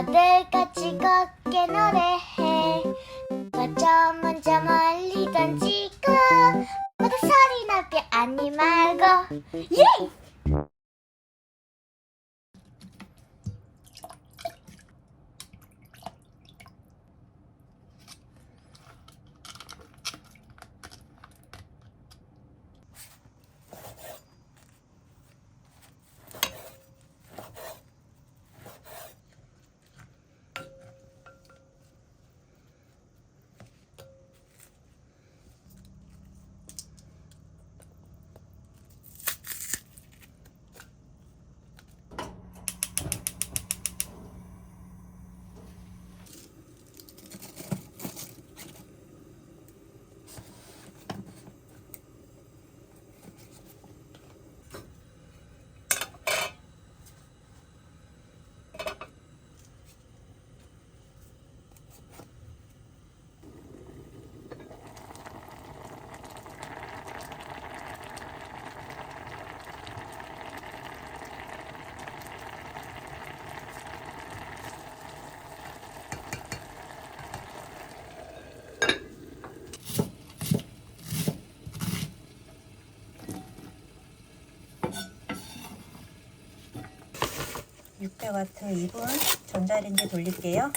엄마들 같이 걷게 노래해. 먼저 먼저 멀리 던지고 모두 소리 나게 아니 말고. 예! 육0 0 w 2분 전자레인지 돌릴게요.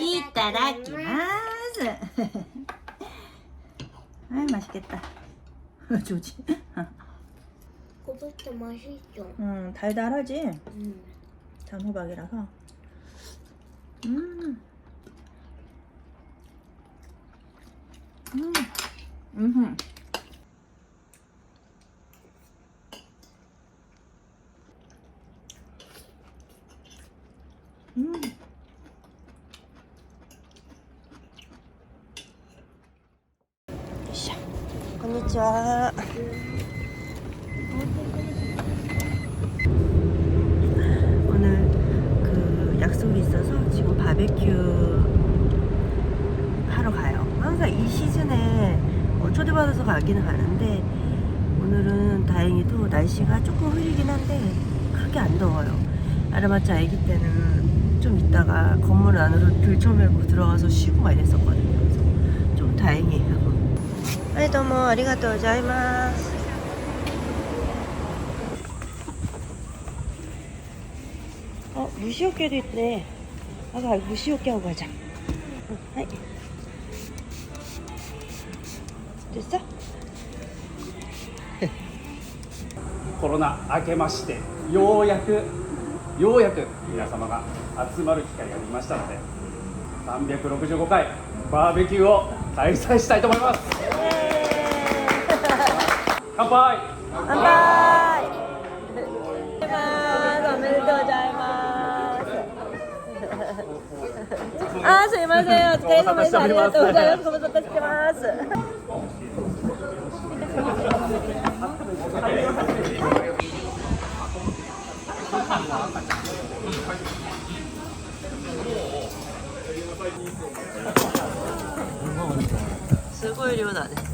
이따라키마스. 아 맛있겠다. 좋지? 그것도 맛있죠 음 달달하지? 음. 단호박이라서. 음. 음. 음. 음. 샤. 건니치와. 오늘 그 약속이 있어서 지금 바베큐 하러 가요. 항상 이 시즌에 어, 초대받아서 가기는 가는데 오늘은 다행히도 날씨가 조금 흐리긴 한데 그렇게 안 더워요. 아르마차 아기 때는 좀 있다가 건물 안으로 들쳐매고 들어가서 쉬고 막 이랬었거든요. 그래서 좀 다행이에요. はいどうもありがとうございます。あ虫除けでね。あが虫除けおばあちゃん、はい。でさ。コロナ明けましてようやくようやく皆様が集まる機会がありましたので365回バーベキューを開催したいと思います。乾杯乾杯おめでとうございます。あ、すいません。お疲れ様です。ありがとうございます。ご無沙汰してます。すごい量だね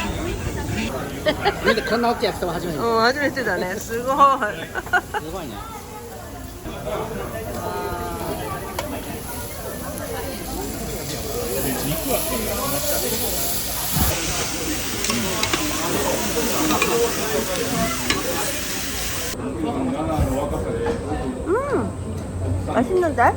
みんこんな大きい焼きそば初めて。うん、初めてだね。すごい。すごいね。肉はうん。맛있는데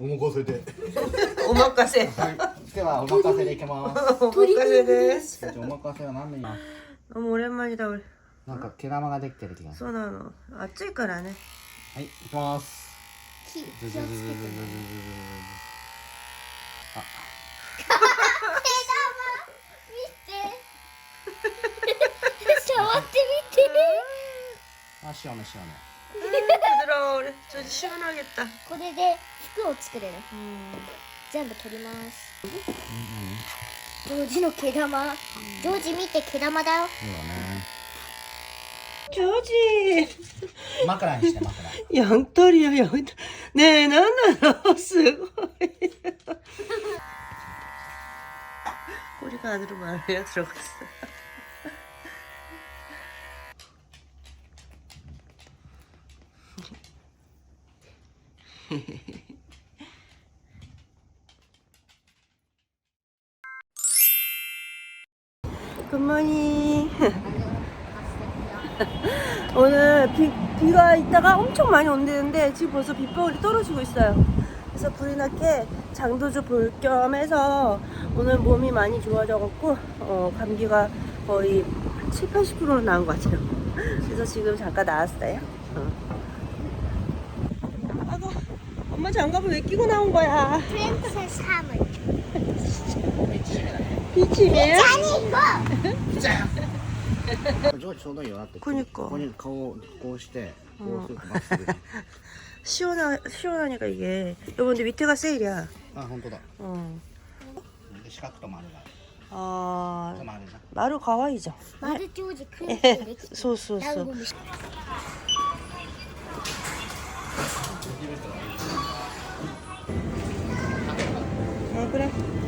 お任せで。お任せ。はいではお任せでいきます。お任せです。お任せは何でいます。もう俺マジだ俺。なんか毛玉ができてる気がする。そうなの。暑いからね。はい、いきます。気気をズズてあズズズズズズズズズあズズズズズズズズ 얘들아 우리 저 시원하겠다. これで服を作れる 음. 全部取りますジョージの毛玉ジョージ見て毛玉だよそうだね 조지 枕にして枕 양털이야 양털. 네 나나노 스고이. 꼬리가 안으로 말려 들어갔어. 굿모닝. 오늘 비, 비가 있다가 엄청 많이 온대는데 지금 벌써 빗방울이 떨어지고 있어요. 그래서 불이 났게 장도 좀볼겸 해서 오늘 몸이 많이 좋아져갖고 어, 감기가 거의 7, 80%는 나은 것 같아요. 그래서 지금 잠깐 나왔어요. 어. 아고 엄마 장갑을 왜 끼고 나온 거야? 프린세스 하물 비치면? 아니 이거 ジョージちょうどいいよなってこにかここに顔をこうしてこうするとまっすぐ 시원하, 시원하니까 이게 여러분들 밑에가 세일이야. あ本当だ 어. で四角と丸が 아 丸じゃん 마루 가와이죠. マルジョージクイズ 过来。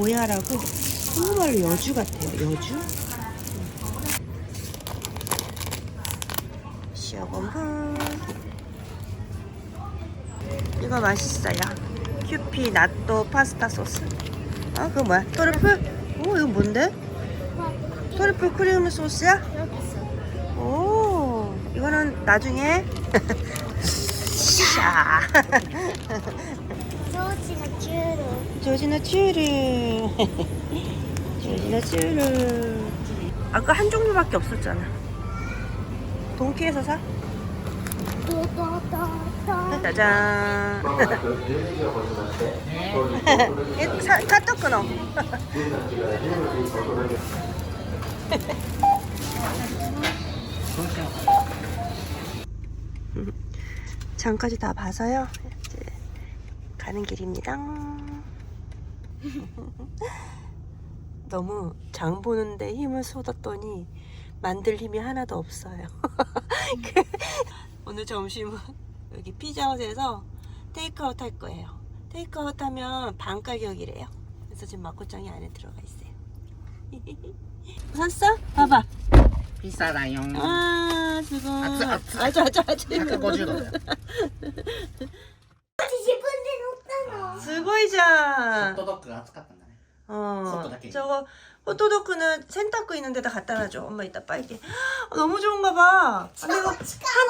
고야라고 정말로 여주 같아요. 여주? 시어건프 이거 맛있어요. 큐피 나또 파스타 소스. 아 그거 뭐야? 토르플? 오 어, 이거 뭔데? 토르플 크림 소스야? 오 이거는 나중에 샤 조지나 츄르 조지나 츄르 아까 한 종류밖에 없었잖아. 동키에서 사? 짜잔. 사, 카톡 끊어. 장까지 다 봐서요. 이제 가는 길입니다. 너무 장 보는데 힘을 쏟았더니 만들 힘이 하나도 없어요. 그 오늘 점심은 여기 피자헛에서 테이크아웃 할 거예요. 테이크아웃 하면 반 가격이래요. 그래서 지금 마코짱이 안에 들어가 있어요. 샀어? 봐봐. 비싸라요. 아, 지금. 아트, 아트. 아주, 아주, 아주. 아트 꼬지도. 自分で乗ったの 스고이자. ホットドッグが熱かったんだね。 어, 호떡 저거 호토도크는 센타크 있는 데다 갖다 놔줘. 엄마 이따 빨리. 어, 너무 좋은가 봐. 근데 이거 한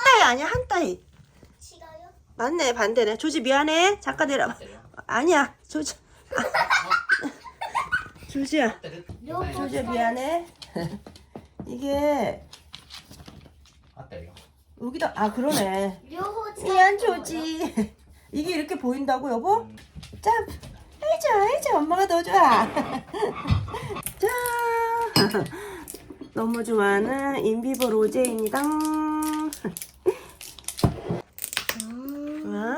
따위 아니야 한 따위. 違うよ 맞네 반대네. 조지 미안해. 잠깐 내려봐. 아니야 조지. 아. 조지야. 両方 조지야 미안해. 이게 合ってるよ。 여기다 아 그러네. 両方使 미안 조지. 이게 이렇게 보인다고 여보? 짠! 아이자 아이자 엄마가 더 좋아 짠! 너무 좋아하는 인비브 로제입니다 음. 와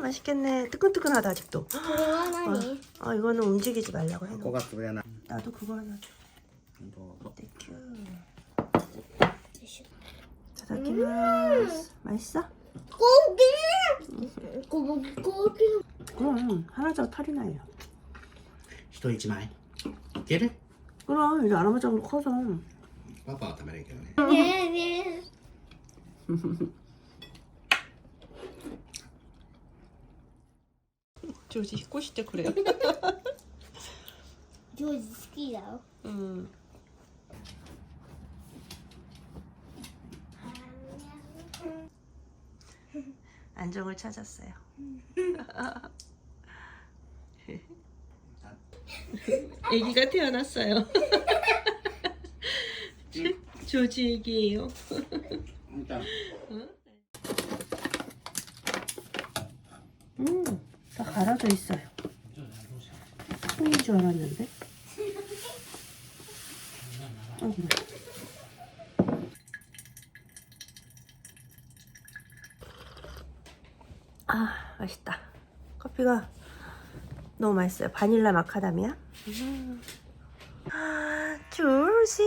맛있겠네 뜨끈뜨끈하다 아직도 아, 아 이거는 움직이지 말라고 해놓은 하나. 나도 그거 하나 줘 뭐 땡큐 드셔. 잘 먹겠습니다. 맛있어? 고기 高級ここ高級 그럼 하나짜리 탈이 나요. 一人一枚。いける 그럼 이제 아라마장도 커서. パパは食べれんけどね。ねえねえ 조지 꼬실 때 그래요. ジョージ好きだよ 음. 안정을 찾았어요. 아기가 태어났어요. 조지 애기예요. 음, 다 갈아져 있어요. 통인 줄 알았는데. 어, 그래. 아, 맛있다. 커피가 너무 맛있어요. 바닐라 마카다미아. 조지.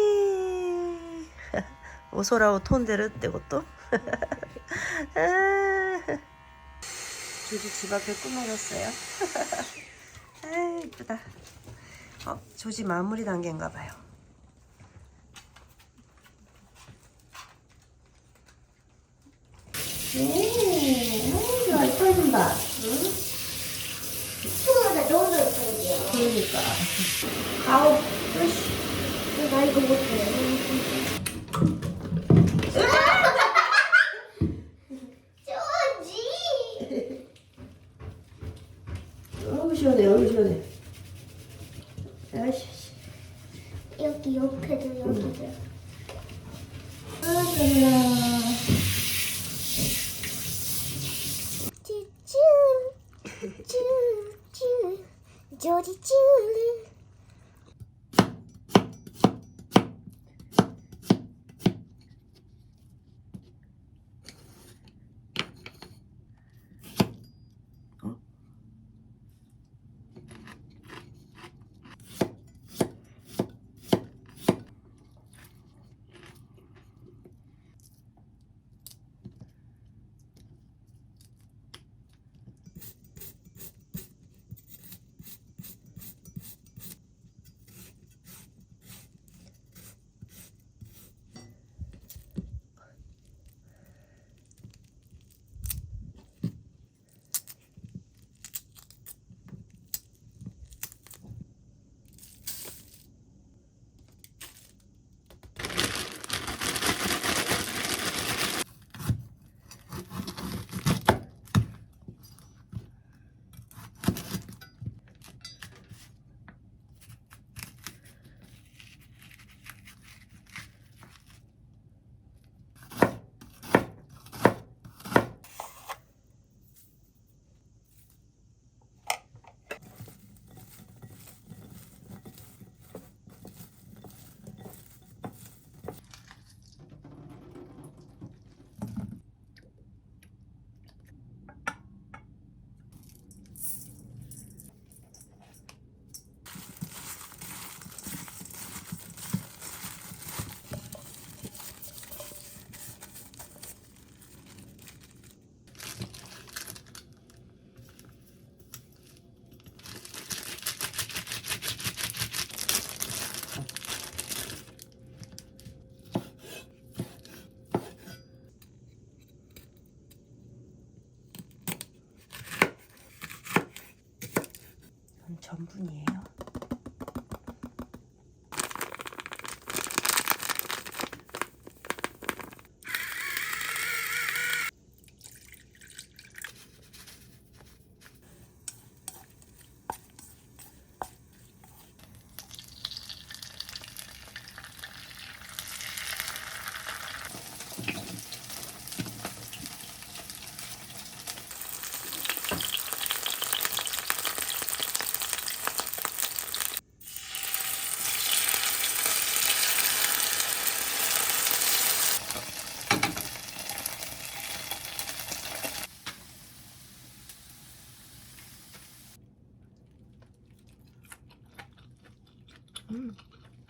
오소라오 톤데르 때 것도. 조지 집 앞에 꾸며놨어요. 아, 이쁘다. 어, 조지 마무리 단계인가 봐요. 오, 좋아, 이뻐진다. 그러니까. 아홉, 시, 나 이거 못해.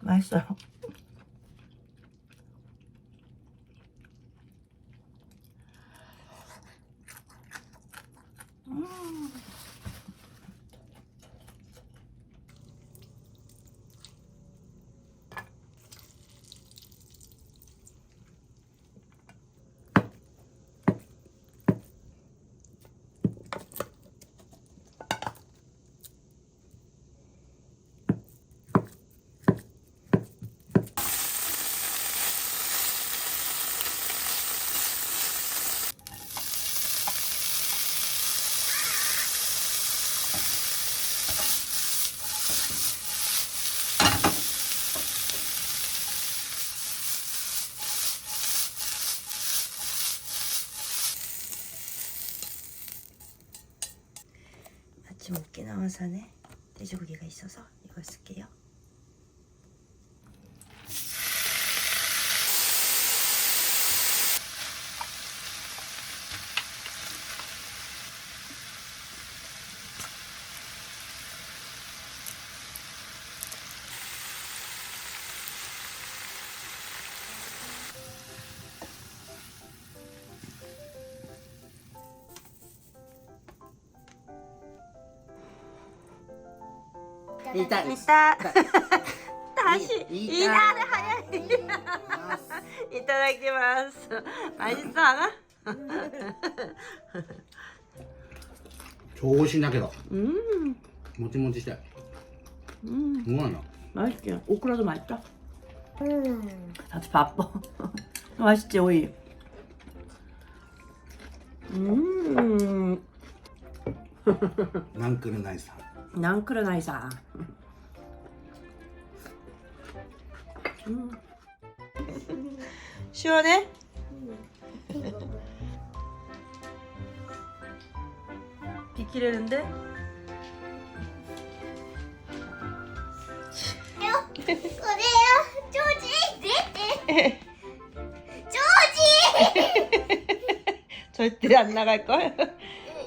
맛있어요. 아침 오키나와 산에 돼지고기가 있어서 이걸 쓸게요. 일단 이따 다시 이- 이날을 하야 이따다키마스 맛있어 아가? 超美味しいんだけど 음, もちもちして 음, うまいな 맛있게. 오크라도 맛있다. 음. 다들 바빠. 맛있지 오이. 음, ナンクルナイス 난크르 나이사. 음. 시원해? 비키려는데? 그래요 조지 네 조지 절대 안 나갈 걸?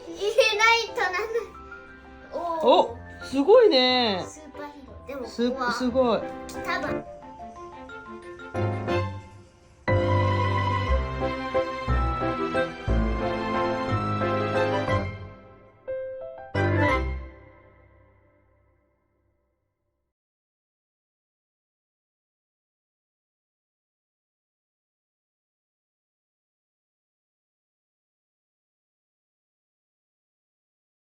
이게 나이터 나는 오 어? すごいねスーパーヒーローでもすごい多分